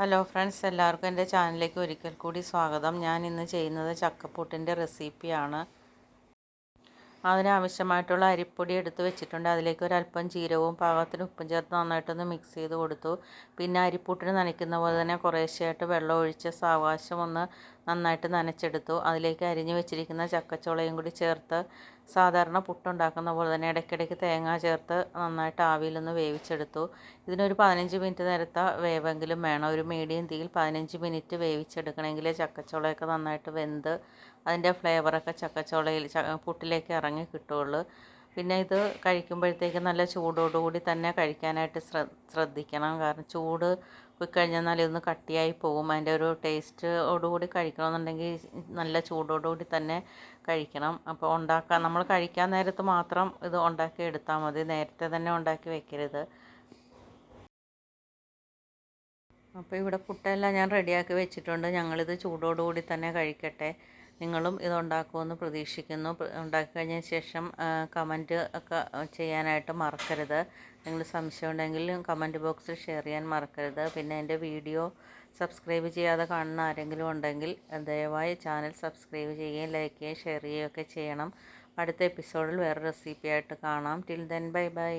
Hello friends എല്ലാവർക്കും എന്റെ ചാനലിലേക്ക് ഒരിക്കൽ കൂടി സ്വാഗതം. ഞാൻ ഇന്ന് ചെയ്യുന്നത് ചക്കപ്പൂട്ടിന്റെ റെസിപ്പിയാണ്. അതിനാവശ്യമായിട്ടുള്ള അരിപ്പൊടി എടുത്ത് വെച്ചിട്ടുണ്ട്. അതിലേക്ക് ഒരല്പം ജീരകവും പാകത്തിന് ഉപ്പും ചേർത്ത് നന്നായിട്ടൊന്ന് മിക്സ് ചെയ്ത് കൊടുത്തു. പിന്നെ അരിപ്പൂട്ടിന് നനയ്ക്കുന്ന പോലെ തന്നെ കുറേശ്ശെയായിട്ട് വെള്ളം ഒഴിച്ച് സാവകാശം ഒന്ന് നന്നായിട്ട് നനച്ചെടുത്തു. അതിലേക്ക് അരിഞ്ഞു വെച്ചിരിക്കുന്ന ചക്കച്ചോളയും കൂടി ചേർത്ത് സാധാരണ പുട്ടുണ്ടാക്കുന്ന പോലെ തന്നെ ഇടയ്ക്കിടയ്ക്ക് തേങ്ങ ചേർത്ത് നന്നായിട്ട് ആവിയിലൊന്ന് വേവിച്ചെടുത്തു. ഇതിനൊരു പതിനഞ്ച് മിനിറ്റ് നേരത്തെ വേവെങ്കിലും വേണം. ഒരു മീഡിയം തീയിൽ പതിനഞ്ച് മിനിറ്റ് വേവിച്ചെടുക്കണമെങ്കിൽ ചക്കച്ചോളയൊക്കെ നന്നായിട്ട് വെന്ത് അതിന്റെ ഫ്ലേവറൊക്കെ ചക്കച്ചോളയിൽ പുട്ടിലേക്ക് ഇറങ്ങി കിട്ടുകയുള്ളൂ. പിന്നെ ഇത് കഴിക്കുമ്പോഴത്തേക്ക് നല്ല ചൂടോടുകൂടി തന്നെ കഴിക്കാനായിട്ട് ശ്രദ്ധിക്കണം. കാരണം ചൂട് പോയി കഴിഞ്ഞാൽ ഇതൊന്ന് കട്ടിയായി പോകും അതിന്റെ ഒരു ടേസ്റ്റോടുകൂടി കഴിക്കണമെന്നുണ്ടെങ്കിൽ നല്ല ചൂടോടുകൂടി തന്നെ കഴിക്കണം. അപ്പോൾ ഉണ്ടാക്കാൻ നമ്മൾ കഴിക്കാൻ നേരത്ത് മാത്രം ഇത് ഉണ്ടാക്കി എടുത്താൽ മതി. നേരത്തെ തന്നെ ഉണ്ടാക്കി വെക്കരുത്. അപ്പോൾ ഇവിടെ പുട്ടെല്ലാം ഞാൻ റെഡിയാക്കി വെച്ചിട്ടുണ്ട്. ഞങ്ങളിത് ചൂടോടുകൂടി തന്നെ കഴിക്കട്ടെ. നിങ്ങളും ഇതുണ്ടാക്കുമെന്ന് പ്രതീക്ഷിക്കുന്നു. ഉണ്ടാക്കി കഴിഞ്ഞ ശേഷം കമന്റ് ഒക്കെ ചെയ്യാനായിട്ട് മറക്കരുത്. നിങ്ങൾ സംശയം ഉണ്ടെങ്കിൽ കമന്റ് ബോക്സിൽ ഷെയർ ചെയ്യാൻ മറക്കരുത്. പിന്നെ എന്റെ വീഡിയോ സബ്സ്ക്രൈബ് ചെയ്യാതെ കാണുന്ന ആരെങ്കിലും ഉണ്ടെങ്കിൽ ദയവായി ചാനൽ സബ്സ്ക്രൈബ് ചെയ്യുകയും ലൈക്ക് ചെയ്യുകയും ഷെയർ ചെയ്യുകയൊക്കെ ചെയ്യണം. അടുത്ത എപ്പിസോഡിൽ വേറെ റെസിപ്പി ആയിട്ട് കാണാം. Till then bye bye.